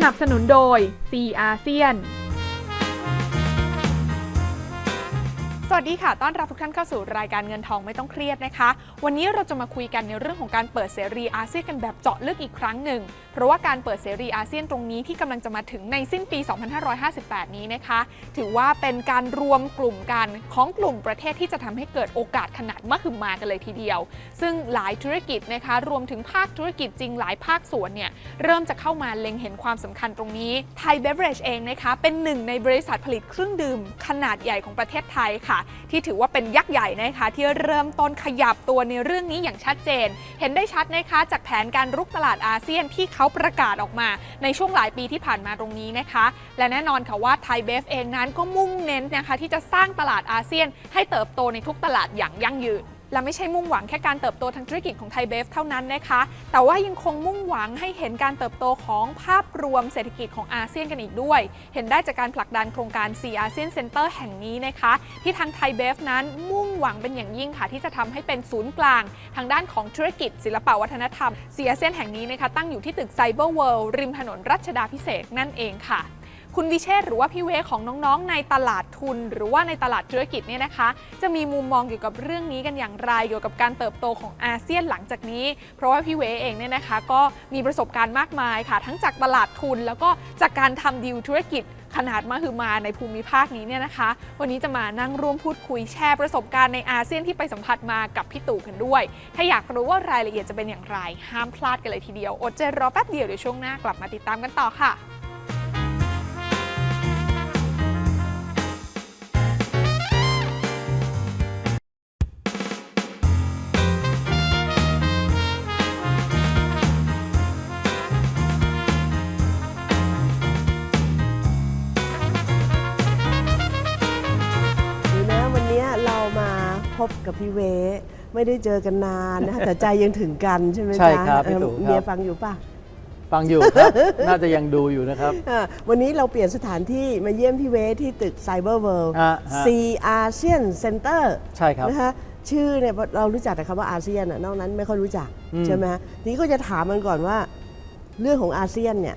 สนับสนุนโดย C อาเซียน สวัสดีค่ะ ต้อนรับทุกท่านเข้าสู่รายการเงินทองไม่ต้องเครียดนะคะ วันนี้เราจะมาคุยกันในเรื่องของการเปิดเสรีอาเซียนกันแบบเจาะลึกอีกครั้งหนึ่ง เพราะว่าการเปิดเสรีอาเซียนตรงนี้ที่กำลังจะมาถึงในสิ้นปี 2558 นี้นะคะ ถือว่าเป็นการรวมกลุ่มกันของกลุ่มประเทศที่จะทำให้เกิดโอกาสขนาดมหึมากันเลยทีเดียว ซึ่งหลายธุรกิจนะคะ รวมถึงภาคธุรกิจจริงหลายภาคส่วนเนี่ยเริ่มจะเข้ามาเล็งเห็นความสำคัญตรงนี้ไทยเบเวอเรจเองนะคะเป็นหนึ่งในบริษัทผลิตเครื่องดื่มขนาดใหญ่ของประเทศไทยค่ะที่ถือว่าเป็นยักษ์ใหญ่นะคะ ที่เริ่มต้นขยับตัวในเรื่องนี้อย่างชัดเจน เห็นได้ชัดนะคะจากแผนการรุกตลาดอาเซียนที่เขาประกาศออกมา ในช่วงหลายปีที่ผ่านมาตรงนี้นะคะ และแน่นอนค่ะว่าไทยเบฟเองนั้นก็มุ่งเน้นนะคะที่จะสร้างตลาดอาเซียน ให้เติบโตในทุกตลาดอย่างยั่งยืน และไม่ใช่มุ่งหวังแค่การเติบโตทางธุรกิจของไทยเบฟเท่านั้นนะคะ แต่ว่ายังคงมุ่งหวังให้เห็นการเติบโตของภาพรวมเศรษฐกิจของอาเซียนกันอีกด้วย เห็นได้จากการผลักดันโครงการ 4 อาเซียนเซ็นเตอร์แห่งนี้นะคะ ที่ทางไทยเบฟนั้นมุ่งหวังเป็นอย่างยิ่งค่ะ ที่จะทำให้เป็นศูนย์กลาง ทางด้านของธุรกิจ ศิลปวัฒนธรรม 4 อาเซียนแห่งนี้นะคะตั้งอยู่ที่ตึกไซเบอร์เวิลด์ริมถนนรัชดาพิเศษนั่นเองค่ะ คุณวิเชษหรือว่าพี่เวของน้องๆ ในตลาดทุน หรือว่าในตลาดธุรกิจเนี่ยนะคะ จะมีมุมมองเกี่ยวกับเรื่องนี้กันอย่างไรเกี่ยวกับการเติบโตของอาเซียนหลังจากนี้ เพราะว่าพี่เวเองเนี่ยนะคะ ก็มีประสบการณ์มากมายค่ะ ทั้งจากตลาดทุน แล้วก็จากการทำดีลธุรกิจขนาดมหึมาในภูมิภาคนี้เนี่ยนะคะ วันนี้จะมานั่งร่วมพูดคุยแชร์ประสบการณ์ในอาเซียนที่ไปสัมผัสมากับพี่ตู่กันด้วย ถ้าอยากรู้ว่ารายละเอียดจะเป็นอย่างไร ห้ามพลาดกันเลยทีเดียว อดใจรอแป๊บเดียวเดี๋ยวช่วงหน้ากลับมาติดตามกันต่อค่ะ พบกับพี่เวไม่ได้เจอกันนานนะคะแต่ใจยังถึงกันใช่ไหมจ๊ะใช่ครับพี่เอ่อตู่ครับ เมียฟังอยู่ป่ะ ฟังอยู่ครับ น่าจะยังดูอยู่นะครับ อ่าวันนี้เราเปลี่ยนสถานที่มาเยี่ยมพี่เวที่ตึกไซเบอร์เวิลด์อ่าฮะซีอาเซียนเซ็นเตอร์ใช่ครับนะคะชื่อเนี่ยเรารู้จักแต่คำว่าอาเซียนอะนอกนั้นไม่ค่อยรู้จัก อืม ใช่ไหมฮะทีนี้ก็จะถามมันก่อนว่า เรื่องของอาเซียนเนี่ย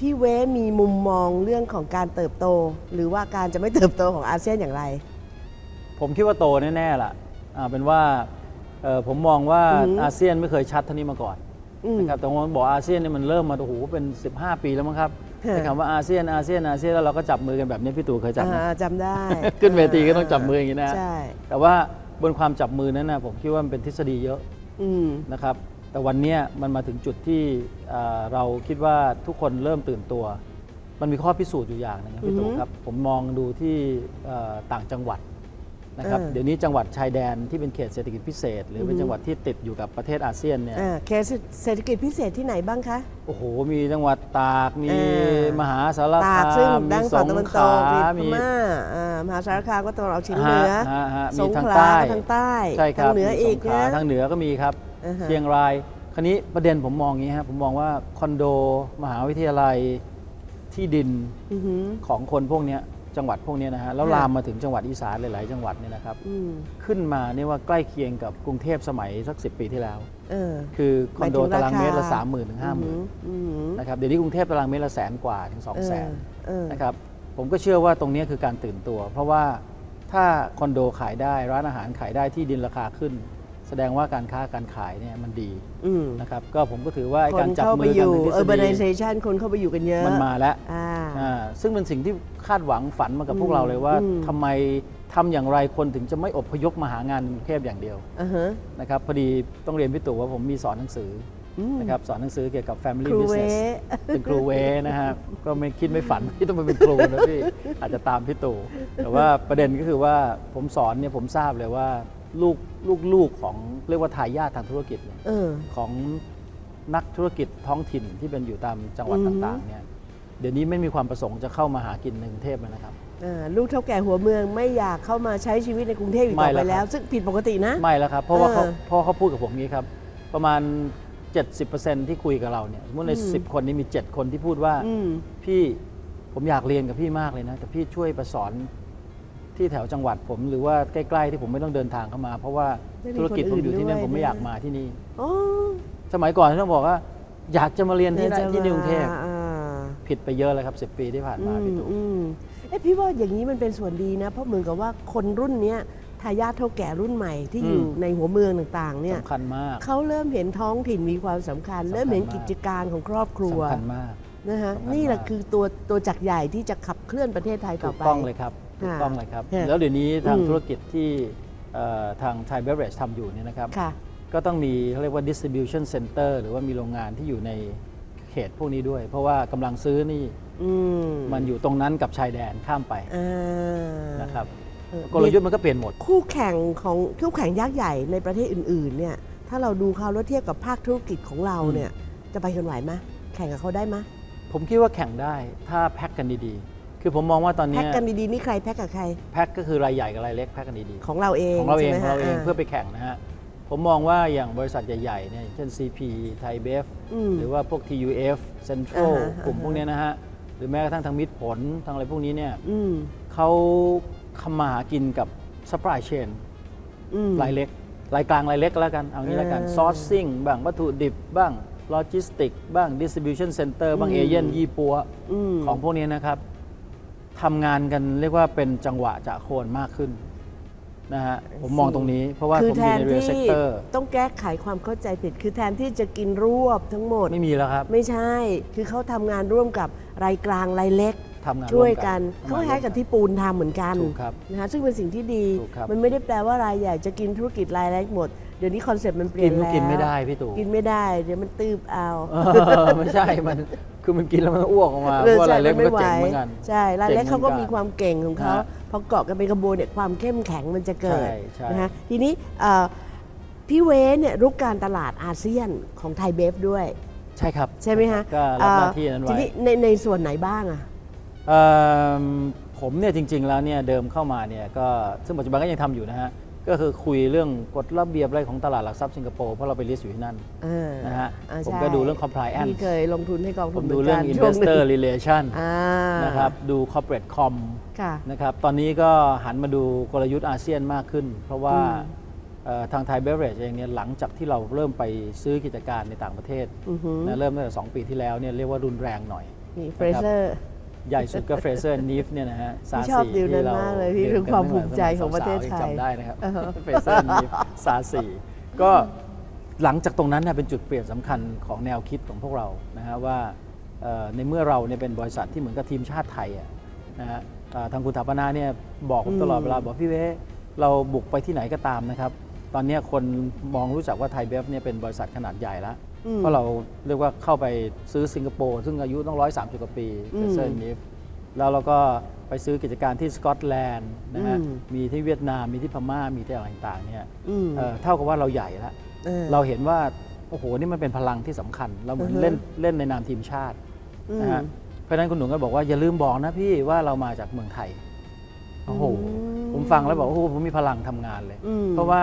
พี่เวมีมุมมองเรื่องของการเติบโต หรือว่าการจะไม่เติบโตของอาเซียนอย่างไร ผมคิดว่าโตแน่ๆล่ะอ่าเป็นว่าเอ่อผมมองว่าอือหืออาเซียนไม่เคยชัดเท่านี้มาก่อนอืมนะครับแต่ว่าบอกอาเซียนเนี่ยมันเริ่มมาโอ้โหเป็น 15 ปีแล้วมั้งครับฮะใช้คำว่าอาเซียนอาเซียนอาเซียนแล้วเราก็จับมือกันแบบนี้พี่ตู่เคยจับไหมอ่าจำได้ ขึ้นเวทีก็ต้องจับมืออย่างนี้นะใช่แต่ว่าบนความจับมือนั้นนะผมคิดว่ามันเป็นทฤษฎีเยอะอืมนะครับ แต่วันเนี้ยมันมาถึงจุดที่เอ่อเราคิดว่าทุกคนเริ่มตื่นตัว มันมีข้อพิสูจน์อยู่อย่างหนึงครับพี่ตู่อือฮึครับ ผมมองดูที่เอ่อต่างจังหวัด นะครับ เออ เดี๋ยวนี้จังหวัดชายแดนที่เป็นเขตเศรษฐกิจพิเศษ หรือเป็นอือฮึจังหวัดที่ติดอยู่กับประเทศอาเซียนเนี่ย อ่าเคสเศรษฐกิจพิเศษที่ไหนบ้างคะ โอ้โห มีจังหวัดตาก มีเออ มหาสารตาคากซึ่งมดัมีงสฝั่งงตะวันขตลากมีพมี ม่าอ่ามหาสารคามก็ตะวันออกเฉียงเหนือฮะฮะสมีงทางขลาใต้ ก็ทางใต้ใช่คทารังบเหนือมีอีกสงขลานะ ทางเหนือก็มีครับ อ่าฮะ เชียงราย คราวนี้ประเด็นผมมองอย่างนี้ครับผมมองว่าคอนโด มหาวิทยาลัยที่ดิน อือหือ ของคนพวกเนี้ย จังหวัดพวกเนี้ยนะฮะแล้วค่ะลามมาถึงจังหวัดอีสานหลาย ๆ จังหวัดเนี่ยนะครับอืมขึ้นมาเนี่ยว่าใกล้เคียงกับกรุงเทพสมัยสักสิปีที่แล้วเออคือคอนโดหมายถึงตารางเมตรละราคาสามหมื่นถึงห้าหมื่นอือหือนะครับเดี๋ยวนี้กรุงเทพตารางเมตรละแสนกว่าถึงสองแสนเออนะครับผมก็เชื่อว่าตรงนี้คือการตื่นตัว เพราะว่าถ้าคอนโดขายได้ร้านอาหารขายได้ที่ดินราคาขึ้น แสดงว่าการค้าการขายเนี่ยมันดีอืมนะครับก็ผมก็ถือว่าไอ้คการนจับเข้าไปมืออกันยู่ เป็นทฤษฎี urbanization คนเข้าไปอยู่กันเยอะมันมาแล้วอ่า อ่าซึ่งเป็นสิ่งที่คาดหวังฝันมากับพวอืกมเราเลยว่าอืม ทำไมทำอย่างไรคนถึงจะไม่อพยพมาหางานในกรุงเทพอย่างเดียวอ่าฮะนะครับพอดีต้องเรียนพี่ตู่ว่าผมมีสอนหนังสืออืม นะครับสอนหนังสือเกี่ยวกับ Family ครูเว Business เป็นครูเวนะฮะก็ไม่คิดไม่ฝันที่ต้องไปเป็นครูนะพี่ อาจจะตามพี่ตู่แต่ว่าประเด็นก็คือว่าผมสอนเนี่ยผมทราบเลยว่า ลูกลูกลูกของเรียกว่าทายาททางธุรกิจเนี่ยเออ ของนักธุรกิจท้องถิ่นที่เป็นอยู่ตามจังหวัดอือฮึ ต่างๆเนี่ยเดี๋ยวนี้ไม่มีความประสงค์จะเข้ามาหากินในกรุงเทพแล้วนะครับอ่าลูกเท่าแก่หัวเมืองไม่อยากเข้ามาใช้ชีวิตในกรุงเทพอีกต่อไม่ไปแล้วครับแล้ว ซึ่งผิดปกตินะ ไม่แล้วครับ เพราะว่าเขาเออพ่อเขาพูดกับผมงี้ครับ ประมาณ 70%ที่คุยกับเราเนี่ยสมมติในอืม 10 คนนี้มี 7 คนที่พูดว่า อืม พี่ผมอยากเรียนกับพี่มากเลยนะ แต่พี่ช่วยประสอน ที่แถวจังหวัดผมหรือว่าใกล้ๆที่ผมไม่ต้องเดินทางเข้ามา เพราะว่าได้มีธุรกิจผมอยู่ที่นั่นคนอื่นด้วย ผมไม่อยากมาที่นี่อ๋อสมัยก่อนที่ต้องบอกว่า อยากจะมาเรียนที่นั่นที่กรุงเทพอ่า ผิดไปเยอะเลยครับ10ปีที่ผ่านมาพี่ตู่ อืมเอ้พี่ว่าอย่างนี้มันเป็นส่วนดีนะ เพราะเหมือนกับว่าคนรุ่นเนี้ยทายาทเท่าแก่รุ่นใหม่ที่อืม อยู่ในหัวเมืองต่างๆ เนี่ยสำคัญมาก เขาเริ่มเห็นท้องถิ่นมีความสำคัญ สำคัญ เริ่มเห็นมากกิจการของครอบครัวสำคัญมาก นะฮะสำคัญนี่แหละมากคือตัวตัวจักรใหญ่ที่จะขับเคลื่อนประเทศไทยต่ถูอกไป ต้องเลยครับ ถูกค่ะต้องเลยครับ ค่ะแล้วเดี๋ยวนี้ทางอืมธุรกิจที่เอ่อทางไทยเบเรจทำอยู่เนี่ยนะครับ ค่ะก็ต้องมีเขาเรียกว่า distribution center หรือว่ามีโรงงานที่อยู่ในเขตพวกนี้ด้วย เพราะว่ากำลังซื้อนี่อืมมันอยู่ตรงนั้นกับชายแดนข้ามไปอ่านะครับเออกลยุทธ์มันก็เปลี่ยนหมด คู่แข่งของคู่แข่งยักษ์ใหญ่ในประเทศอื่น ๆ เนี่ย ถ้าเราดูเขาแล้วเทียบกับภาคธุรกิจของเราอืมเนี่ย จะไปกันไหวไหมแข่งกับเขาได้ไหมผมคิดว่าแข่งได้ถ้าแพ็กกันดีๆ คือผมมองว่าตอนเนี้แพ็กยกันดีๆนี่ใครแพ็กกับใคร แพ็กก็คือรายใหญ่กับรายเล็กแพ็กกันดีของเราเองๆของเราเองใช่ขไหมองเราเองฮะเพื่อไปแข่งนะฮะผมมองว่าอย่างบริษัทใหญ่ๆเนี่ยเช่น CP ไทยเบฟอืมหรือว่าพวก TUF Central อ่าฮะกลุ่มอ่าฮะพวกเนี้ยนะฮะ หรือแม้กระทั่งทางมิตรผลทางอะไรพวกนี้เนี่ยอืมเขาทำมาหากินกับ supply chain อืมรายเล็กรายกลางรายเล็กก็แล้วกัน เอางี้แล้วกันเออ sourcing บ้างวัตถุดิบบ้าง logistics บ้าง distribution center บ้างอืมเอเย่นยี่ปัวอืมของพวกนี้นะครับ ทำงานกันเรียกว่าเป็นจังหวะจะโคนมากขึ้นนะฮะผมมองตรงนี้เพราะว่าคืผอมแทอยู่นในเรียลที่เซกเตอร์ต้องแก้ไขความเข้าใจผิด คือแทนที่จะกินรวบทั้งหมด ไม่มีแล้วครับไม่ใช่ คือเขาทำงานร่วมกับรายกลางรายเล็ก ทำงานช่วยร่วมกักันนเขาทำงานคล้ายๆกับที่ปูนทำเหมือนกันถูกครับนะฮะซึ่งเป็นสิ่งที่ดี ถูกครับ มันไม่ได้แปลว่ารายใหญ่จะกินธุรกิจรายเล็กหมด เดี๋ยวนี้คอนเซ็ปต์มันเปลี่กิยนนก็แล้วกินไม่ได้พี่ตู่ กินไม่ได้ เดี๋ยวมันตืบเอา เออไม่ใช่ มัน คือมันกินแล้วมันอ้วกออกมาเพออราะว่าใช่รายเล็กมันก็ไหวเจ๋งเหมือนกันใช่รายเล็กเจ๋งเขาก็เหมือนกันมีความเก่งของเขาฮะพอเกาะกันเป็นกระบวนเนี่ยความเข้มแข็งมันจะเกิดใช่ใช่นะฮะทีนี้เอ่อพี่เวเนี่ยรุกการตลาดอาเซียนของไทยเบฟด้วย ใช่ครับ ใช่ไหมฮะก็รับหน้าที่นั้นทีไว้นี้ในในส่วนไหนบ้างอะเอิ่มผมเนี่ยจริง ๆ แล้วเนี่ยเดิมเข้ามาเนี่ยก็ซึ่งปัจจุบันก็ยังทำอยู่นะฮะ ก็คือคุยเรื่องกฎระเบียบอะไรของตลาดหลักทรัพย์สิงคโปร์เพราะเราไปลิสต์อยู่ที่นั่นเออนะฮะอ่าผมใช่ก็ดูเรื่อง compliance พี่เคยลงทุนให้กองผทุนมหดูนเรื่องกันช่วห investor นึ่ง relation อ่านะครับดู corporate com ค่ะนะครับตอนนี้ก็หันมาดูกลยุทธ์อาเซียนมากขึ้น เพราะว่าอืมเอ่อทางไทยเบเรจเองเนี่ยหลังจากที่เราเริ่มไปซื้อกิจการในต่างประเทศอือหือนะเริ่มตั้งแต่2ปีที่แล้วเนี่ยเรียกว่ารุนแรงหน่อยนี่เฟรเซอร์ ใหญ่สุดก็เฟรเซอร์นีฟเนี่ยนะฮะซาพี่ชอบสีดีลนั้นที่เรามากเลยพี่ดื่คือกันความตั้ภูมิใจของประเทศไทยสาวๆงจำได้นะครับอ่าฮะเฟรเซอร์นีฟซาสีก็หลังจากตรงนั้นเนี่ยเป็นจุดเปลี่ยนสำคัญของแนวคิดของพวกเรานะฮะว่าเอ่อในเมื่อเราเนี่ยเป็นบริษัทที่เหมือนกับทีมชาติไทยอะนะฮะอ่าทางคุณถาปนาเนี่ยบอกผมตลอดเวลาบอกพี่เว้เราบุกไปที่ไหนก็ตามนะครับ ตอนเนี้ยคนมองรู้จักว่าไทยเบฟเนี่ยเป็นบริษัทขนาดใหญ่แล้วอืม เพราะเราเรียกว่าเข้าไปซื้อสิงคโปร์ซึ่งอายุต้องร้อยสามสิบกว่าปีอืมเฟเซอร์นิฟแล้วเราก็ไปซื้อกิจการที่สกอตแลนด์นะฮะอืมมีที่เวียดนามมีที่พม่ามีที่อะไรต่างๆเนี่ยอืมเอ่อเท่ากับว่าเราใหญ่แล้วออเราเห็นว่าโอ้โหนี่มันเป็นพลังที่สำคัญ เราเหมือนอือฮึเล่นเล่นในนามทีมชาตินะฮะอืมเพราะฉะนั้นคุณหนุ่มก็บอกว่าอย่าลืมบอกนะพี่ว่าเรามาจากเมืองไทยโอ้โหอืมผมฟังแล้วบอกโอ้โหผมมีพลังทำงานเลยอืมเพราะว่า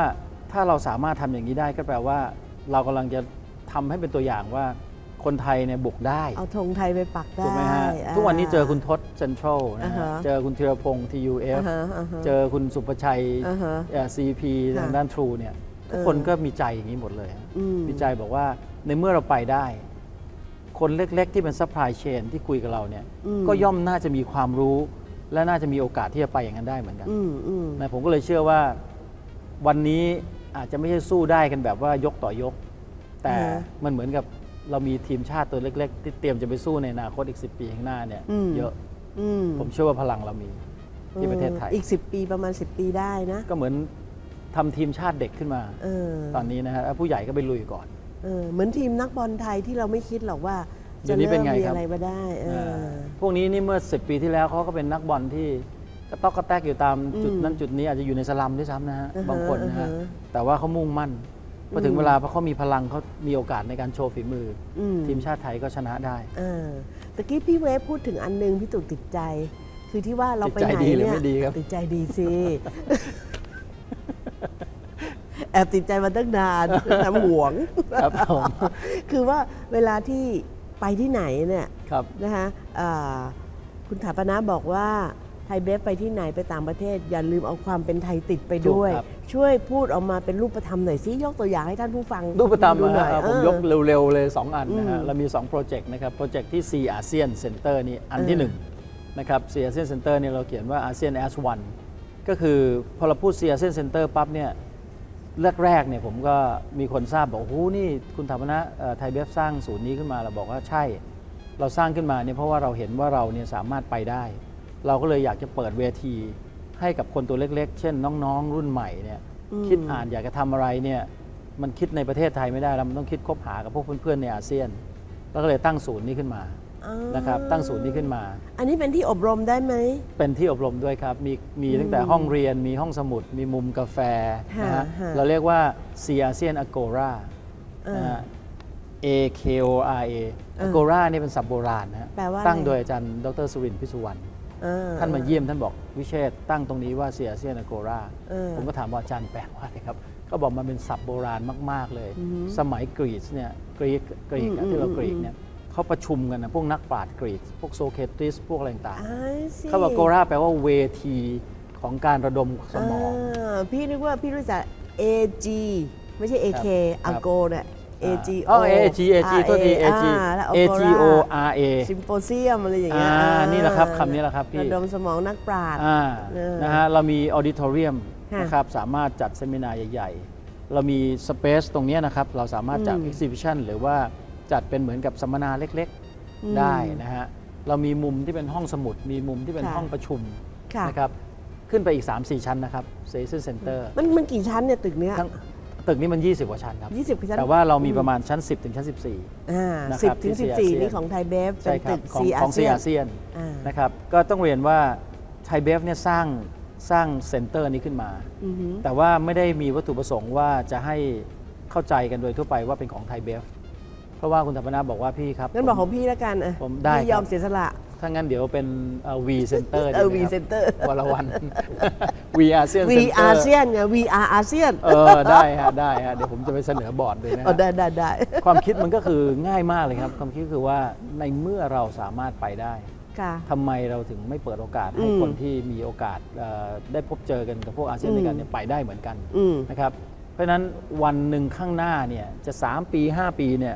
ถ้าเราสามารถทำอย่างนี้ได้ก็แปลว่า เรากำลังจะ ทำให้เป็นตัวอย่างว่าคนไทยเนี่ยบุกได้ เอาธงไทยไปปักได้ถูกไหมฮะอ่าทุกวันนี้เจอคุณทศเซ็นทรัลนะอ่าฮะฮะเจอคุณธีรพงศ์ทียูเอฟอ่าฮะอ่าฮะเจอคุณสุประชัยอ่าฮะซีพีค่ะทางด้านทรูเนี่ยทุกเออคนก็มีใจอย่างนี้หมดเลยฮะอืมมีใจบอกว่าในเมื่อเราไปได้ คนเล็กๆ ที่เป็นซัพพลายเชนที่คุยกับเราเนี่ยอืมก็ย่อมน่าจะมีความรู้ และน่าจะมีโอกาสที่จะไปอย่างนั้นได้เหมือนกันอืมอืมนะผมก็เลยเชื่อว่าวันนี้อาจจะไม่ใช่สู้ได้กันแบบว่ายกต่อยก แต่อ่าฮะมันเหมือนกับเรามีทีมชาติตัวเล็ก ๆ ที่เตรียมจะไปสู้ในอนาคตอีก 10 ปีข้างหน้าเนี่ยอืมเยอะอืมผมเชื่อว่าพลังเรามีที่ประเทศไทย อีก 10 ปีประมาณ 10 ปีได้นะ ก็เหมือนทำทีมชาติเด็กขึ้นมาเออตอนนี้นะฮะแล้วผู้ใหญ่ก็ไปลุยก่อนเออเหมือนทีมนักบอลไทยที่เราไม่คิดหรอกว่าเดี๋จะยวนี้เป็เริ่นมไงมีครับอะไรมาได้เอออพวกนี้นี่เมื่อ 10 ปีที่แล้วเขาก็เป็นนักบอลที่กระต๊อกกระแตกอยู่ตามจุดอืมนั้นจุดนี้อาจจะอยู่ในสลัมด้วยซ้ำนะฮะอ่าฮะบางคนนะฮะอ่าฮะแต่ว่าเขามุ่งมั่น พอถึงอืมเวลาพอเขามีพลังเขามีโอกาสในการโชว์ฝีมือออืมทีมชาติไทยก็ชนะได้ เออตะกี้พี่เวฟพูดถึงอันหนึงพี่ตุกติดใจ คือที่ว่าเราไปติดใจไหนดีหรือเนี่ยไม่ดีครับ ติดใจดีสิ แอบติดใจมาตั้งนานทำหวง ครับผมคือว่าเวลาที่ไปที่ไหนเนี่ยครับ นะคะอ่าคุณถาปนะบอกว่า ไทยเบฟไปที่ไหนไปต่างประเทศ อย่าลืมเอาความเป็นไทยติดไปด้วย ถูกครับ ช่วยพูดออกมาเป็นรูปธรรมหน่อยสิยกตัวอย่างให้ท่านผู้ฟังรูปธรรมดูนะหน่อยฮะผมเออ ยกเร็ว ๆ เลย 2 อันนะฮะอืมเรามี 2 โปรเจกต์นะครับ โปรเจกต์ที่ C อาเซียนเซ็นเตอร์นี่อันที่เออ1นะครับ C อาเซียนเซ็นเตอร์เนี่ยเราเขียนว่าอาเซียน as one ก็คือพอเราพูด C อาเซียนเซ็นเตอร์ปั๊บเนี่ยแรกๆเนี่ยผมก็มีคนทราบบอกโอ้โหนี่คุณธรรมนะเอ่อไทยเบฟสร้างศูนย์นี้ขึ้นมาเราบอกว่าใช่ เราสร้างขึ้นมาเนี่ยเพราะว่าเราเห็นว่าเราเนี่ยสามารถไปได้ เราก็เลยอยากจะเปิดเวที ให้กับคนตัวเล็กๆ เช่น น้องๆ รุ่นใหม่เนี่ยคิดอ่านอยากจะทำอะไรเนี่ยมันคิดในประเทศไทยไม่ได้แล้วมันต้องคิดคบหากับพวกเพื่อนๆในอาเซียน แล้วก็เลยตั้งศูนย์นี้ขึ้นมาอ่านะครับตั้งศูนย์นี้ขึ้นมา อันนี้เป็นที่อบรมได้ไหม เป็นที่อบรมด้วยครับมีมีตั้งแต่ห้องเรียนมีห้องสมุด มีมุมกาแฟนะฮะฮะเราเรียกว่า C ASEAN Agora เออนะฮะ A K O R A เออ Agora นี่เป็นศัพท์โบราณนะฮะแปลว่าอะไรตั้งโดยอาจารย์ดรสุรินทร์พิสุวรรณเออ ท่านมาเยี่ยมท่านบอกวิเชษฐ์ตั้งตรงนี้ว่า C ASEAN Agora เออผมก็ถามว่าอาจารย์แปลว่าอะไรครับก็บอกมันเป็นศัพท์โบราณมาก ๆ เลย สมัยกรีซเนี่ยกรีกกรีกอะที่เรากรีกเนี่ยเขาประชุมกันนะพวกนักปราชญ์กรีกพวกโซเครติสพวกอะไรต่างๆอ่าสิเขาบอกโกราแปลว่าเวทีของการระดมสมองาพี่นึกว่าพี่รู้จัก AG ไม่ใช่ AK ครับอาโกเนี่ย AG อ๋อ AG AG โทษที AG อ่าแล้ว AG O R A ซิมโพเซียมอะไรอย่างเงี้ยอ่าอ่านี่แหละครับคำนี้แหละครับพี่ระดมสมองนักปราชญ์อ่าเออนะฮะเรามีออดิทอเรียมค่ะนะครับสามารถจัดเซมินาร์ใหญ่ ๆ เรามีสเปซตรงเนี้ยนะครับ เราสามารถจัดอืมเอ็กซิบิชันหรือว่าจัดเป็นเหมือนกับสัมมนาเล็กอืมๆได้นะฮะเรามีมุมที่เป็นห้องสมุด มีมุมที่เป็นค่ะห้องประชุมค่ะนะครับขึ้นไปอีก 3-4 ชั้นนะครับเซซันเซ็นเตอร์มันมันกี่ชั้นเนี่ยตึกเนี้ยทั้ง ตึกนี้มัน 20 กว่าชั้นครับยี่สิบชั้นแต่ว่าเรามีประมาณชั้น 10 ถึงชั้น 14 อ่านะคสิบรับถึงที่สิบสี่ CRC นี่ของไทยเบฟใช่เป็นครัตึบกของซีขอาองเซีซียนอาเซียนอ่านนะครับก็ต้องเรียนว่าไทยเบฟเนี่ยสร้างสร้างเซ็นเตอร์นี้ขึ้นมา อือหือแต่ว่าไม่ได้มีวัตถุประสงค์ว่าจะให้เข้าใจกันโดยทั่วไปว่าเป็นของไทยเบฟเพราะว่าคุณธรรมนาบอกว่าพี่ครับงั้นบอกขผองมพี่แล้วกันอะผมได้พี่ยอมครับ เสียสละ ถ้างั้นเดี๋ยวเป็นวีเซ็นเตอร์เออ V Center วันละวัน วีอาเซียน V อาเซียนไง V R อาเซียนเออได้ฮะได้ฮะเดี๋ยวผมจะไปเสนอบอร์ดเลยนะอ๋อฮะ ได้ได้ได้ ความคิดมันก็คือง่ายมากเลยครับ ความคิดคือว่าในเมื่อเราสามารถไปได้ค่ะ ทำไมเราถึงไม่เปิดโอกาสให้อืมคนที่มีโอกาสเอ่อได้พบเจอกันกับพวกอาเซียนด้วยกันเนี่ยไปได้เหมือนกันอืม นะครับเพราะฉะนั้นวันหนึ่งข้างหน้าเนี่ยจะ 3 ปี 5 ปีเนี่ย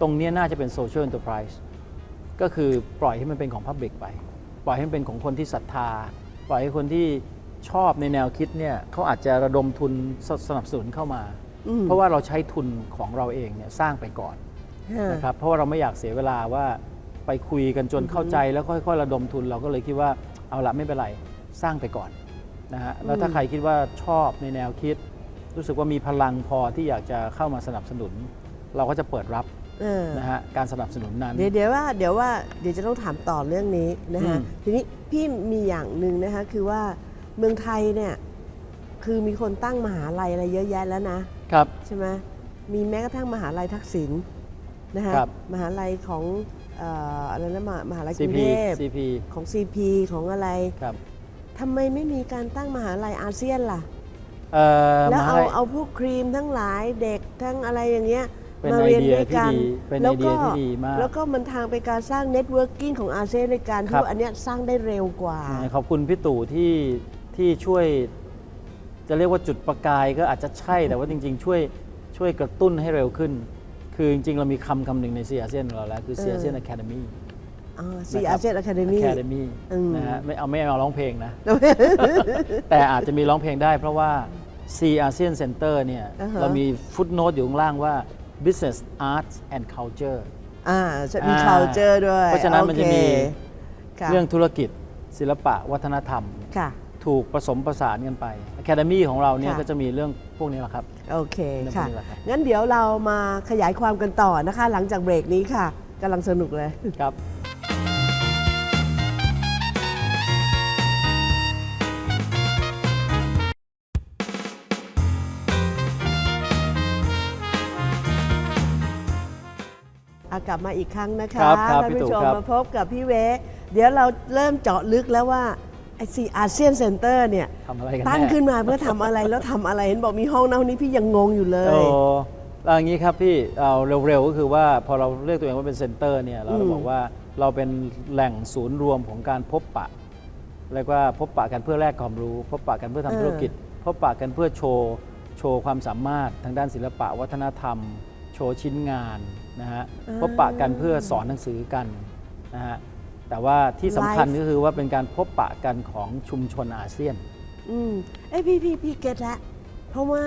ตรงเนี้ยน่าจะเป็นโซเชียล n อน r p r i s e ก็คือปล่อยให้มันเป็นของ Public ไป ปล่อยให้มันเป็นของคนที่ศรัทธา ปล่อยให้คนที่ ชอบในแนวคิดเนี่ยเขาอาจจะระดมทุนสสนับสนุนเข้ามาอืมเพราะว่าเราใช้ทุนของเราเองเนี่ยสร้างไปก่อนนะครับเพราะว่าเราไม่อยากเสียเวลาว่าไปคุยกันจนเข้าใจแล้วค่อยๆระดมทุนเราก็เลยคิดว่าเอาละไม่เป็นไรสร้างไปก่อนนะฮะแล้วถ้าใครคิดว่าชอบในแนวคิด รู้สึกว่ามีพลังพอที่อยากจะเข้ามาสนับสนุน เราก็จะเปิดรับเออนะฮะการสนับสนุนนั้น เดี๋ยวเดี๋ยวว่าเดี๋ยวว่าเดี๋ยวจะต้องถามต่อเรื่องนี้นะคะอืมทีนี้พี่มีอย่างหนึ่งนะคะคือว่า เมืองไทยเนี่ยคือมีคนตั้งมหาลัยอะไรเยอะแยะแล้วนะครับใช่ไหมมีแม้กระทั่งมหาลัยทักษิณนะคะครับ มหาลัยของเอ่ออะไรนะมหามหาลัยกรุ CP งเทพ CP ของ CP ของอะไรครับทำไมไม่มีการตั้งมหาลัยอาเซียนล่ะ เอ่อแล้วมหาเอาลัย เอาพวกครีมทั้งหลายเด็กทั้งอะไรอย่างเงี้ยเป็นมาเรียนไอเดียด้วยกันที่ดีเป็นแล้วไอเดียที่ดีมากแล้วก็มันทางไปการสร้างเน็ตเวิร์กิ่งของอาเซียนในการคที่รับว่าอันเนี้ยสร้างได้เร็วกว่า ขอบคุณพี่ตู่ที่ ที่ช่วยจะเรียกว่าจุดประกายก็อาจจะใช่แต่ว่าจริง ๆ ช่วยช่วยกระตุ้นให้เร็วขึ้น คือจริง ๆ เรามีคำคำหนึ่งในซีอาเซียนของเราแล้ว คือซีอาเซียนอะคาเดมี่ซีอาเซียนอะคาเดมี่อะคาเดมี่อืมนะฮะไม่เอาไม่เอาร้องเพลงนะ แต่อาจจะมีร้องเพลงได้เพราะว่า C ASEAN Center เนี่ยอ่าฮะเรามีฟุตโนตอยู่ข้างล่างว่า business arts and culture อ่าจะมีอ่า culture ด้วย เพราะฉะนั้นมันจะมีโอเคค่ะเรื่องธุรกิจศิลปะวัฒนธรรมค่ะ ถูกผสมประสานกันไป Academy ของเราเนี่ยค่ะ ก็จะมีเรื่องพวกนี้แหละครับ โอเคเรื่องพวค่ะกนี้แหละครับ งั้นเดี๋ยวเรามาขยายความกันต่อนะคะ หลังจากเบรกนี้ค่ะกำลังสนุกเลย ครับอากลับมาอีกครั้งนะคะครับครับท่านพี่ตู่ผู้ชมครับ มาพบกับพี่เวเดี๋ยวเราเริ่มเจาะลึกแล้วว่า ไอซีอาเซียนเซ็นเตอร์เนี่ยทำอะไรกันตั้งแน่ขึ้นมาเพื่อทำอะไรแล้วทำอะไรเห็นบอกมีห้องนั่นนี้พี่ยังงงอยู่เลโอ้ย เอาอย่างนี้ครับพี่เอาเร็วๆก็คือว่าพอเราเรียกตัวเองว่าเป็นเซ็นเตอร์เนี่ยเราอืมบอกว่าเราเป็นแหล่งศูนย์รวมของการพบปะเรียกว่าพบปะกันเพื่อแลกความรู้ พบปะกันเพื่อทำเออ ธุรกิจ พบปะกันเพื่อโชว์โชว์ความสามารถทางด้านศิลปะวัฒนธรรม โชว์ชิ้นงานนะฮะพบปะกันเพื่อสอนหนังสือกันนะฮะ แต่ว่าที่สำคัญก็คือว่าเป็นการพบปะกันของชุมชนอาเซียน อืมเอ้ยพี่พี่พี่เก็ตละเพราะว่า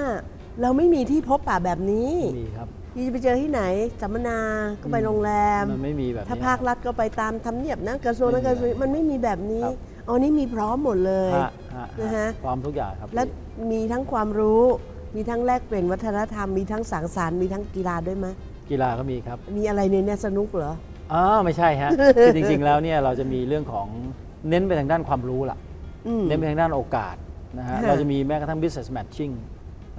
เราไม่มีที่พบปะแบบนี้มีครับ พี่จะไปเจอที่ไหนสัมมนาก็ไปโรงแรม มันไม่มีแบบนี้ถ้าภาครัฐก็ไปตามทำเนียบนะกระทรวงนั้นกระทรวงนี้มันไม่มีแบบนี้ครับ อ๋อนี่มีพร้อมหมดเลยฮะฮะนะฮะ พร้อมทุกอย่างครับและมีทั้งความรู้ มีทั้งแลกเปลี่ยนวัฒนธรรม มีทั้งสังสรรค์ มีทั้งกีฬาด้วยไหมยกีฬาก็มีครับ มีอะไรในเนี่ยสนุกเหรอ อ๋อไม่ใช่ฮะคือจริง ๆ แล้วเนี่ยเราจะมีเรื่องของเน้นไปทางด้านความรู้ล่ะอืมเน้นไปทางด้านโอกาสนะฮะค่ะเราจะมีแม้กระทั่ง business matching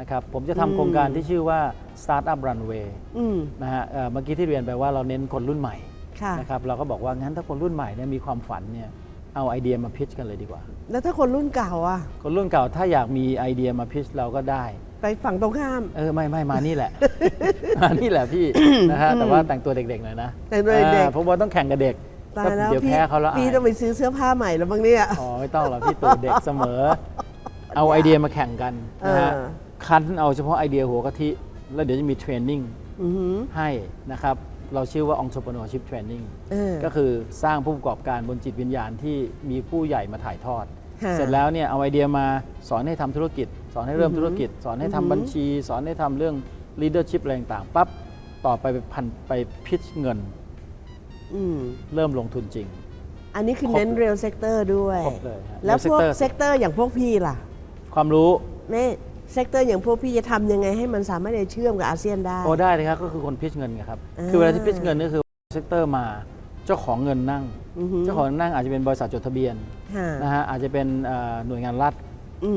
นะครับผมจะอืมทำโครงการที่ชื่อว่า startup runway อืมนะฮะเอ่อเมื่อกี้ที่เรียนไปว่าเราเน้นคนรุ่นใหม่ค่ะนะครับเราก็บอกว่างั้นถ้าคนรุ่นใหม่เนี่ยมีความฝันเนี่ยเอาไอเดียมาพิชกันเลยดีกว่า แล้วถ้าคนรุ่นเก่าอะ คนรุ่นเก่าถ้าอยากมีไอเดียมาพิชเราก็ได้ ไปฝั่งตรงข้าม เออไม่ไม่มานี่แหละ มานี่แหละพี่นะฮะแต่ว่าแต่งตัวเด็กๆหน่อยนะแต่งตัวเด็กอ่าเพราะว่าต้องแข่งกับเด็กตายแล้วเดี๋ยวพี่แพ้เขาแล้วพี่อายต้องไปซื้อเสื้อผ้าใหม่แล้วบ้างเนี่ยอ๋อไม่ต้องหรอกพี่ตู่เด็กเสมอ เอาไอเดียมาแข่งกันนะฮะเออคั้นเอาเฉพาะไอเดียหัวกะทิ แล้วเดี๋ยวจะมีเทรนนิ่งอือหือให้นะครับ เราชื่อว่า entrepreneurship training เออก็คือสร้างผู้ประกอบการบนจิตวิญญาณที่มีผู้ใหญ่มาถ่ายทอดค่ะเสร็จแล้วเนี่ยเอาไอเดียมาสอนให้ทำธุรกิจ สอนให้เริ่มธุรกิจ สอนให้ทำบัญชี สอนให้ทำเรื่อง leadership อะไรต่างๆปั๊บต่อไปไปพันไปพิชเงินอืมเริ่มลงทุนจริง อันนี้คือครบเน้นเรียลเซกเตอร์ด้วยครบเลยฮะแล้ว real พวก sector เซกเตอร์อย่างพวกพี่ล่ะ ความรู้แม่เซกเตอร์อย่างพวกพี่จะทำยังไงให้มันสามารถจะเชื่อมกับอาเซียนได้โอ้ได้เลยครับก็คือคนพิชเงินไงครับอ่าคือเวลาที่พิชเงินก็คือเซกเตอร์มาเจ้าของเงินนั่งอือหือเจ้าของนั่งอาจจะเป็นบริษัทจดทะเบียนค่ะนะฮะอาจจะเป็นเอ่อหน่วยงานรัฐอืม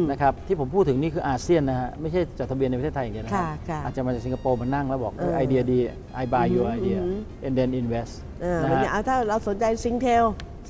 นะครับที่ผมพูดถึงนี่คืออาเซียนนะฮะไม่ใช่จดทะเบียนในประเทศไทยอย่างเดียวนะครัค่ะค่ะอาจจะมาจากสิงคโปร์มานั่งแล้วบอกเออไอเดียดี I buy อือ your หือ idea อือหือ and then invest อ่านะมันฮะเนี่ยเอาถ้าเราสนใจซิงเทล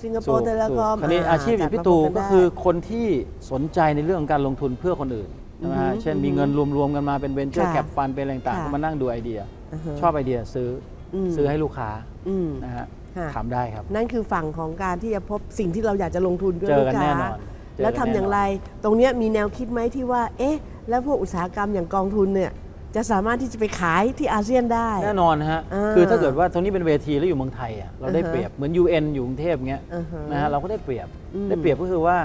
สิงคโปถูร์กเทเลคอมถูกคราวนี้อาชีพอย่างพี่ตู่ก็คือคนที่สนใจในเรื่องของการลงทุนเพื่อคนอื่นใช่ไหมฮะเช่นมีเงินรวมๆกันมาเป็นเวนเจอร์ค่ะแคปฟันเป็นอะไรต่างๆค่ะก็มานั่งดูไอเดียาฮะชอบไอเดียซื้ออมซื้อให้ลูกค้าอืมนะฮะค่ะทำได้ครับ นั่นคือฝั่งของการที่จะพบสิ่งที่เราอยากจะลงทุนด้วยเจอลูกกันค้า แน่นอนเจอกันแล้วทำอย่างไร ตรงเนี้ยมีแนวคิดไหมที่ว่า เอ๊ะ แล้วพวกอุตสาหกรรมอย่างกองทุนเนี่ยจะสามารถที่จะไปขายที่อาเซียนได้ แน่นอนนะฮะอ่าคือถ้าเกิดว่าตรงนี้เป็นเวทีแล้วอยู่เมืองไทยอะเราได้อ่าฮะเปรียบเหมือน UN อยู่กรุงเทพเงี้ยอ่าฮะนะฮะเราก็ได้เปรียบอืมได้เปรียบก็คือว่า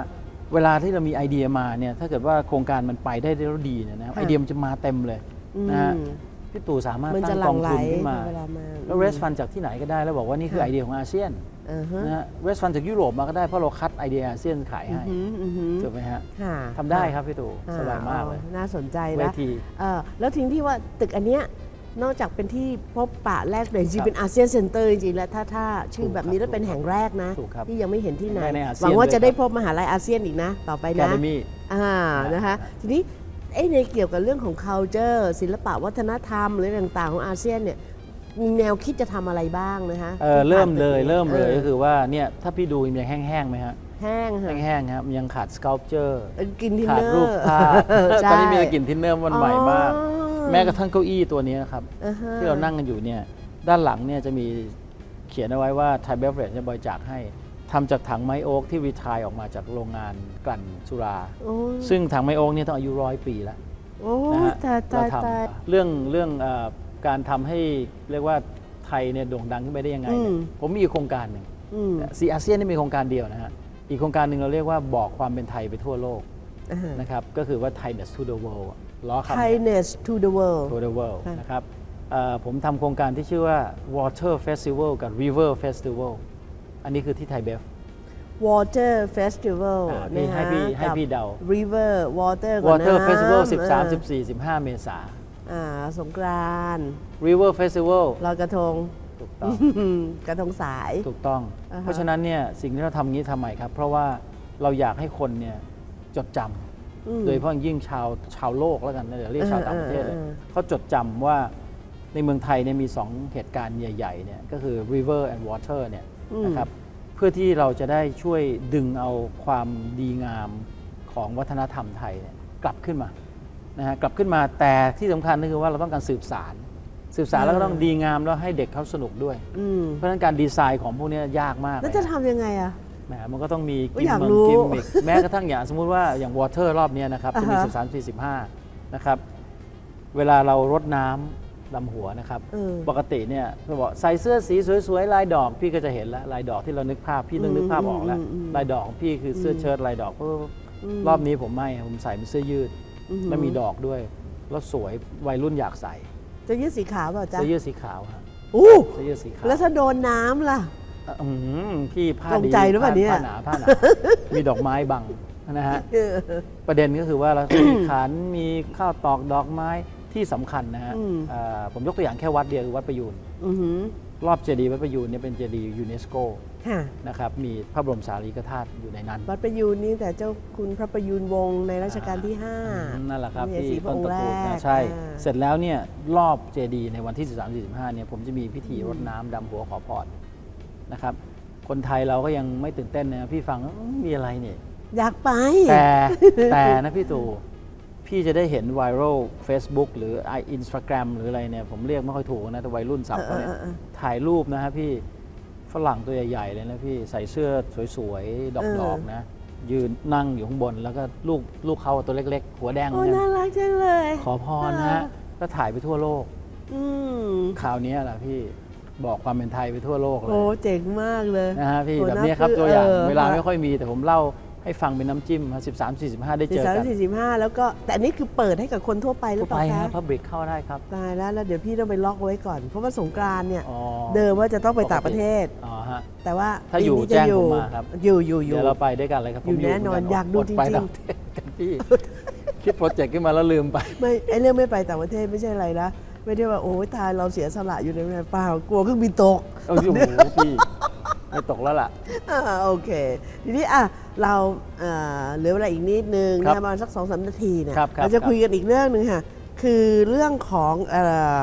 เวลาที่เรามีไอเดียมาเนี่ยถ้าเกิดว่าโครงการมันไปได้แล้วดีเนี่ยนะครับค่ะไอเดียมันจะมาเต็มเลยอืมนะฮะพี่ตู่สามารถมันตั้จะงหกลั่องงไหลทุนขึ้นมาเวลามาแล้วเรสฟันจากที่ไหนก็ได้แล้วบอกว่านี่คือค่ะไอเดียของอาเซียนอ่าฮะ นะฮะเรสฟันจากยุโรปมาก็ได้เพราะเราคัดไอเดียอาเซียนขายอือให้หืออือหือถูกไหมฮะค่ะทำได้ครับพี่ตู่อ่สบายมากเลยอ๋อน่าสนใจเวนะทีเออแล้วทิ้งที่ว่าตึกอันเนี้ยนอกจากเป็นที่พบปะแลกเปลี่ยนจริครังบเป็นอาเซียนเซ็นเตอร์จริงๆแล้วถ้าถ้าชื่อถูกแบบนี้ครับแล้วเป็นแห่งแรกนะถูกครับที่ยังไม่เห็นที่ไหนได้ในอาเซียนหวังว่าด้วยจะได้ครับพบมหาลัยอาเซียนอีกนะ ต่อไปแกนะเดมี่อ่านะคะทีนี้ไอ้ในเกี่ยวกับเรื่องของ culture ศิลปะวัฒนธรรมหรือต่างๆ ของอาเซียนเนี่ย มีแนวคิดจะทำอะไรบ้างนะคะเออที่เริ่มผ่านเลยไปเริ่มเลยอก็อคือว่าเนี่ยถ้าพี่ดูมันยังแห้งๆไหมฮะแห้งค่ะแห้งๆครับมันยังขาดส c ล p เจอร์เออกินทินขาเนดอรูปร์ภาพใช่ตอนนี้มีแต่กลิ่นทินเนอร์มันใหม่มากอ๋อแม้กระทั่งเก้าอี้ตัวนี้นะครับ อ่าฮะ ที่เรานั่งกันอยู่เนี่ยด้านหลังเนี่ยจะมีเขียนเอาไว้ว่าไทยเบฟเรจจะบริจาคให้ทำจากถังไม้โอ๊กที่รีทายออกมาจากโรงงานกลั่นสุรา โอ้ยซึ่งถังไม้โอ๊กเนี่ยต้องอายุร้อยปีแล้วโอ้นะยฮะตายเราตายทตายำเรื่องเรื่องเออ การทำให้เรียกว่าไทยเนี่ยโด่งดังขึ้นไปได้ยังไงเนี่ยอืมผมมีอีกโครงการหนึ่งอืมซีอาเซียนนี่มีโครงการเดียวนะฮะอีกโครงการหนึ่งเราเรียกว่าบอกความเป็นไทยไปทั่วโลกอ่าฮะนะครับก็คือว่า Thainess to the world อะล้อคำเนี่ย Kindness to the world to the world ค่ะนะครับเอ่อผมทำโครงการที่ชื่อว่า Water Festival กับ River Festival อันนี้คือที่ไทยเบฟ Water Festival อ่าพี่นะให้ฮะพี่ให้กับพี่เดา River Water กับ Water น้ำ Festival เออ13 14 15 เมษา อ่าสงกรานต์ River Festival ลอยกระทง ถูกต้อง กระทงสาย ถูกต้อง อ่าฮะ เพราะฉะนั้นเนี่ยสิ่งที่เราทำงี้ทำไมครับ เพราะว่าเราอยากให้คนเนี่ยจดจอืมำโดยเฉพาะอย่างยิ่งชาวชาวโลกแล้วกันนะเดี๋ยวเรียกชาวต่างประเทศเลยเออเออเออ เขาจดจำว่าในเมืองไทยเนี่ยมีสองเหตุการณ์ใหญ่ๆเนี่ยก็คือ river and water เนี่ยนะครับเพื่อที่เราจะได้ช่วยดึงเอาความดีงามของวัฒนธรรมไทยเนี่ยกลับขึ้นมา นะฮะกลับขึ้นมาแต่ที่สำคัญก็คือว่าเราต้องการสืบสารสืบสารแล้วก็ต้องดีงามแล้วให้เด็กเขาสนุกด้วยอืมเพราะฉะนั้นการดีไซน์ของพวกเนี้ยยากมากแล้วเลยจะทำยังไงอะแหมมันก็ต้องมีก็กิมอยากมิรู้กิมมิกแม้กระทั่งอย่างสมมุติว่าอย่างวอเตอร์รอบเนี้ยนะครับจะมีอ่าฮะ13 4 15นะครับเวลาเรารดน้ำดำหัวนะครับเออปกติเนี่ยเราบอกใส่เสื้อสีสวยๆลายดอกพี่ก็จะเห็นแล้วลายดอกที่เรานึกภาพพี่นึกนึกภาพออกแล้วอืมอืมอืมลายดอกของพี่คือเสื้อเชิ้ตลายดอกปุ๊บมรอบนี้ผมไม่ผมใส่เป็นเสื้อยืด อือหือ แล้วมีดอกด้วย แล้วสวยวัยรุ่นอยากใส่จะยืดสีขาวเปล่าจ๊ะเสื้อยืดสีขาวฮะอู้เสื้อยืดสีขาวแล้วถ้าโดนน้ำล่ะอืมพี่ผ้าตรงดีใจหรือเปล่าเนี่ย ผ้าหนาผ้าหนามีดอกไม้บังนะฮะ เออ ประเด็นก็คือว่าเรา มีขันมีข้าวตอกดอกไม้ที่สำคัญนะฮะอืม เอ่อผมยกตัวอย่างแค่วัดเดียวคือวัดประยูน อือหือรอบเจดีย์วัดประยูนเนี่ยเป็นเจดีย์ยูเนสโกค่ะ นะครับมีพระบรมสารีริกธาตุอยู่ในนั้นวัดประยูนนี่แต่เจ้าคุณพระประยูนวงศ์ในรัชกาลที่ห้าอืมนั่นแหละครับพะที่ศรีพระต้นองตค์ระแรกูลกนะใช่อ่าเสร็จแล้วเนี่ยรอบเจดีย์ในวันที่ 13 45เนี่ยผมจะมีพิธีรดน้ำดำหัวขอพรนะครับ คนไทยเราก็ยังไม่ตื่นเต้นนะพี่ฟังแล้วอืมมีอะไรเนี่ยอยากไป แต่แต่นะพี่ตู่พี่จะได้เห็นไวรัล Facebook หรือไออินสตาแกรมหรืออะไรเนี่ย ผมเรียกไม่ค่อยถูกนะแต่วัยรุ่นสับเขาเนี่ยเออเออเออถ่ายรูปนะฮะพี่ ฝรั่งตัวใหญ่ ๆ เลยนะพี่ใส่เสื้อสวยๆ ดอก ๆ นะ ยืนนั่งอยู่ข้างบน แล้วก็ลูกลูกเขาตัวเล็ก ๆ หัวแดงเหโอ้มือนกัน่านรักจังเลย ขอพรนะฮะแล้วถ่ายไปทั่วโลกอืมข่าวนี้แหละพี่บอกความเป็นไทยไปทั่วโลกเลโอ้ยเจ๋งมากเลย นะฮะพี่โอ้แบบน่าเนี้ยครับปลื้มตัวอย่างเออเวลาค่ะไม่ค่อยมีแต่ผมเล่า ให้ฟังเป็นน้ำจิ้มครับ13 45 ได้เจสี่อสามกันสี่สิบห้าแล้วก็แต่อันนี้คือเปิดให้กับคนทั่วไปหรือทั่วเปไปล่าคคะรับพับริกเข้าได้ครับตายแล้วแล้วเดี๋ยวพี่ต้องไปล็อกไว้ก่อน เพราะว่าสงกรานต์เนี่ยอ๋อเดิมว่าจะต้องไปปกติต่างประเทศอ๋อฮะแต่ว่าถ้าอยู่ปีนี้แจ้งจะผมมาครับอยู่อยู่อยู่เดี๋ยวเราไปด้วยกันเลยครับผมอยู่แน่นอนเหมือยากดูดไปจริงๆต่างประเทศกันพี่คิดโปรเจกต์ขึ้นมาแล้วลืมไปไม่ไอเรื่องไม่ไปต่างประเทศไม่ใช่อะไรนะไม่ได้ว่าโอ้ยตายเราเสียสละอยู่ในเปล่ากลัวเครื่องบินตกโอ้โหพี่ไม่ ตกแล้วล่ะอ่าโอเค ทีนี้อะเราเอ่อเหลือเวลาอีกนิดนึงครับนะประมาณสักสองสามนาทีเนี่ยครับครับเราจะครับคุยกันอีกเรื่องหนึ่งค่ะ คือเรื่องของเอ่อ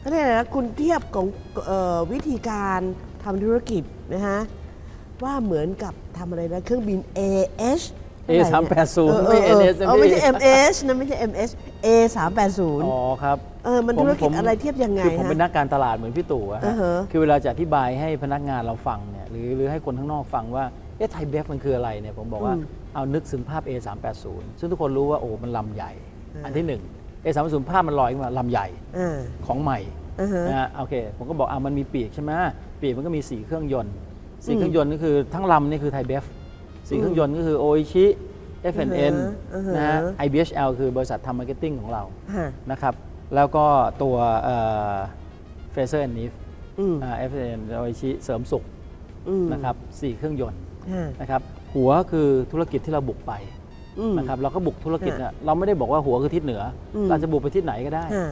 เขาเรียกอะไรนะคุณเทียบของเอ่อวิธีการทำธุรกิจนะฮะว่าเหมือนกับทำอะไรนะเครื่องบิน AH เอสามแปดศูนย์เออไม่เอเอ็อนเอเอสอเออไม่ใช่ MS นะไม่ใช่ MS A 3 8 0 อ๋อครับ เออมันผมธุรกิจผมอะไรเทียบยังไงคือผมฮะเป็นนักการตลาดเหมือนพี่ตู่อะอ่าฮะฮะคือเวลาจะอธิบายให้พนักงานเราฟังเนี่ยหรือหรือให้คนข้างนอกฟังว่าเอ๊ะไทยเบฟมันคืออะไรเนี่ยผมบอกว่าอืมเอานึกถึงภาพ A 3 8 0 ซึ่งทุกคนรู้ว่าโอ้มันลำใหญ่อ่าอันที่หนึ่ง A 3 8 0 ภาพมันลอยขึ้นมาลำใหญ่อ่าของใหม่อ่าฮะนะฮะโอเค ผมก็บอกอะมันมีปีกใช่ไหมปีกมันก็มีสีเครื่องยนต์สีอืมเครื่องยนต์ก็คือทั้งลำนี่คือไทยเบฟสีเครื่องยนต์ก็คือโออิชิ FNN อ่าฮะนะฮะ IBHL คือบริษัททำมาร์เก็ตติ้งของเราฮะนะครับ แล้วก็ตัวเฟเซอร์แอนนิฟอืมเอฟเอ็นโออิชิเสริมสุขอืมนะครับสี่เครื่องยนต์ฮะนะครับหัวคือธุรกิจที่เราบุกไปอืมนะครับเราก็บุกธุรกิจฮะน่ะเราไม่ได้บอกว่าหัวคือทิศเหนืออมเราจะบุกไปทิศไหนก็ได้ฮะ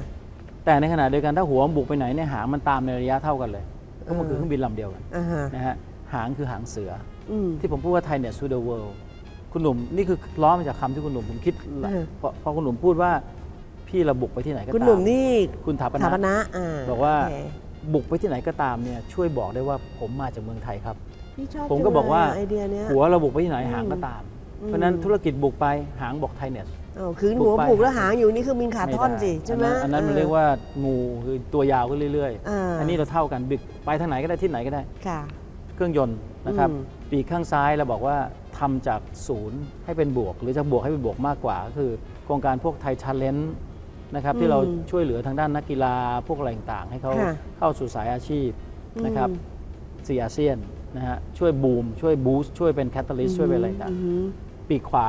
แต่ในขณะเดียวกันถ้าหัวมันบุกไปไหนเนี่ยหางมันตามในระยะเท่ากันเลยก็มันคือเครื่องบินลำเดียวกันอ่าฮะนะฮะหางคือหางเสืออืมที่ผมพูดว่าไทยเนี่ยซูเดอร์เวิลด์คุณหนุ่มนี่คือล้อมาจากคำที่คุณหนุ่มผมคิดเออพอพอคุณหนุ่มพูดว่า พี่ระบุกไปที่ไหนก็ตาม คุณหนุ่มนี่คุณถาปถาปนะนะอ่าบอกว่าโเคบุกไปที่ไหนก็ตามเนี่ยช่วยบอกได้ว่าผมมาจากเมืองไทยครับพี่ชอบผมก็บอกว่าจังเลยะไอเดียเนี้ยหัวเราบุกไปที่ไหนอืมหางก็ตามอืมเพราะฉะนั้นธุรกิจบุกไปหางบอกไทยเน็ตอ้าวคือบุกหัวไปผูกแล้วหางอยู่นี่คือมินขาท่อนสิใช่ไหมอันนั้นอันนั้นมันเรียกว่างูคือตัวยาวขึ้นเรื่อยอ่าๆอันนี้เราเท่ากันบิกไปทางไหนก็ได้ที่ไหนก็ได้ค่ะเครื่องยนต์นะครับอืมปีกข้างซ้ายเราบอกว่าทำจากศูนย์ให้เป็นบวก หรือจากบวกให้เป็นบวกมากกว่า ก็คือโครงการพวกไทยชาเลนจ์ นะครับที่เราช่วยเหลือทางด้านนักกีฬาพวกอะไรต่างๆให้เขาค่ะเข้าสู่สายอาชีพนะครับอืมสี่อาเซียนนะฮะช่วยบูม ช่วยบูสต์ช่วยเป็นแคตตาลิสต์ช่วยเป็นอะไรต่าง อือหือปีกขวา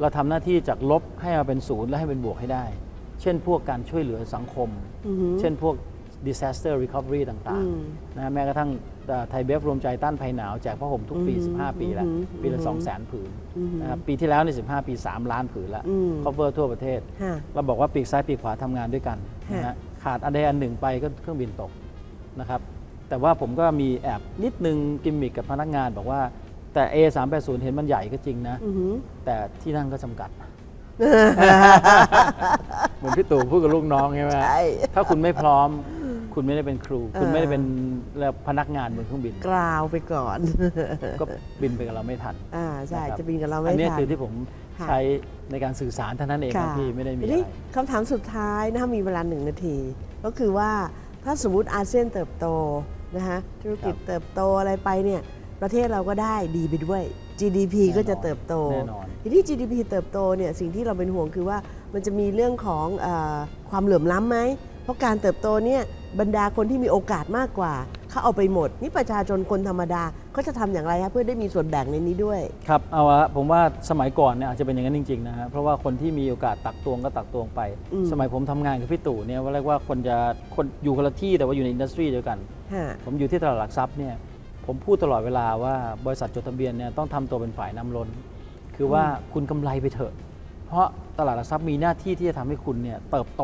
เราทำหน้าที่จากลบให้มาเป็นศูนย์และให้เป็นบวกให้ได้ เช่นพวกการช่วยเหลือสังคม อือหือเช่นพวก disaster recovery ต่างอืมๆนะแม้กระทั่งเอ่อไทยเบฟรวมใจต้านภัยหนาวแจกผ้าห่มทุกปีอืม15 ปีแล้วอืมปีละอืม2 0 0 0 0 0 ผืนอืมนะครับปีที่แล้วใน 15 ปี 3 ล้านผืนละอืม cover ทั่วประเทศฮะเราบอกว่าปีกซ้ายปีกขวาทำงานด้วยกันนะฮะฮะขาดอันใดอันหนึ่งไปก็เครื่องบินตกนะครับแต่ว่าผมก็มีแอบนิดนึงกิมมิกกับพนักงานบอกว่าแต่ A 3 8 0 เห็นมันใหญ่ก็จริงนะอือหือแต่ที่นั่งก็จำกัดเหมือนพี่ตู่พูดกับลูกน้องใช่ไหมใช่ถ้าคุณไม่พร้อม คุณไม่ได้เป็นครู คุณเออไม่ได้เป็นพนักงานบนเครื่องบิน กล่าวไปก่อน ก็บินไปกับเราไม่ทัน อ่าใช่นะครับจะบินกับเราไม่อันเนี้ยทันคือที่ผมค่ะใช้ในการสื่อสารเท่านั้นเองครับพี่ไม่ได้มีทีอะไรนี้คำถามสุดท้ายนะคะมีเวลาหนึ่งนาที ก็คือว่าถ้าสมมติอาเซียนเติบโตนะคะธุรกิจครับเติบโตอะไรไปเนี่ยประเทศเราก็ได้ดีไปด้วย GDP แน่นอนก็จะเติบโตแน่นอนทีนี้ GDP เติบโตเนี่ยสิ่งที่เราเป็นห่วงคือว่ามันจะมีเรื่องของเออความเหลื่อมล้ำไหมเพราะการเติบโตเนี่ย บรรดาคนที่มีโอกาสมากกว่าเขาเอาไปหมด นี่ประชาชนคนธรรมดาเขาจะทำอย่างไรคะเพื่อได้มีส่วนแบ่งในนี้ด้วย ครับเอาละผมว่าสมัยก่อนเนี่ยอาจจะเป็นอย่างนั้นจริงๆนะฮะเพราะว่าคนที่มีโอกาสตักตวงก็ตักตวงไปอืมสมัยผมทำงานกับพี่ตู่เนี่ยว่าเรียกว่าคนจะคนอยู่คนละที่แต่ว่าอยู่ในอินดัสทรีเดียวกันฮะผมอยู่ที่ตลาดหลักทรัพย์เนี่ยผมพูดตลอดเวลาว่าบริษัทจดทะเบียนเนี่ยต้องทำตัวเป็นฝ่ายนำล้น คือว่าคุณกำไรไปเถอะ เพราะตลาดหลักทรัพย์มีหน้าที่ที่จะทำให้คุณเนี่ยเติบโต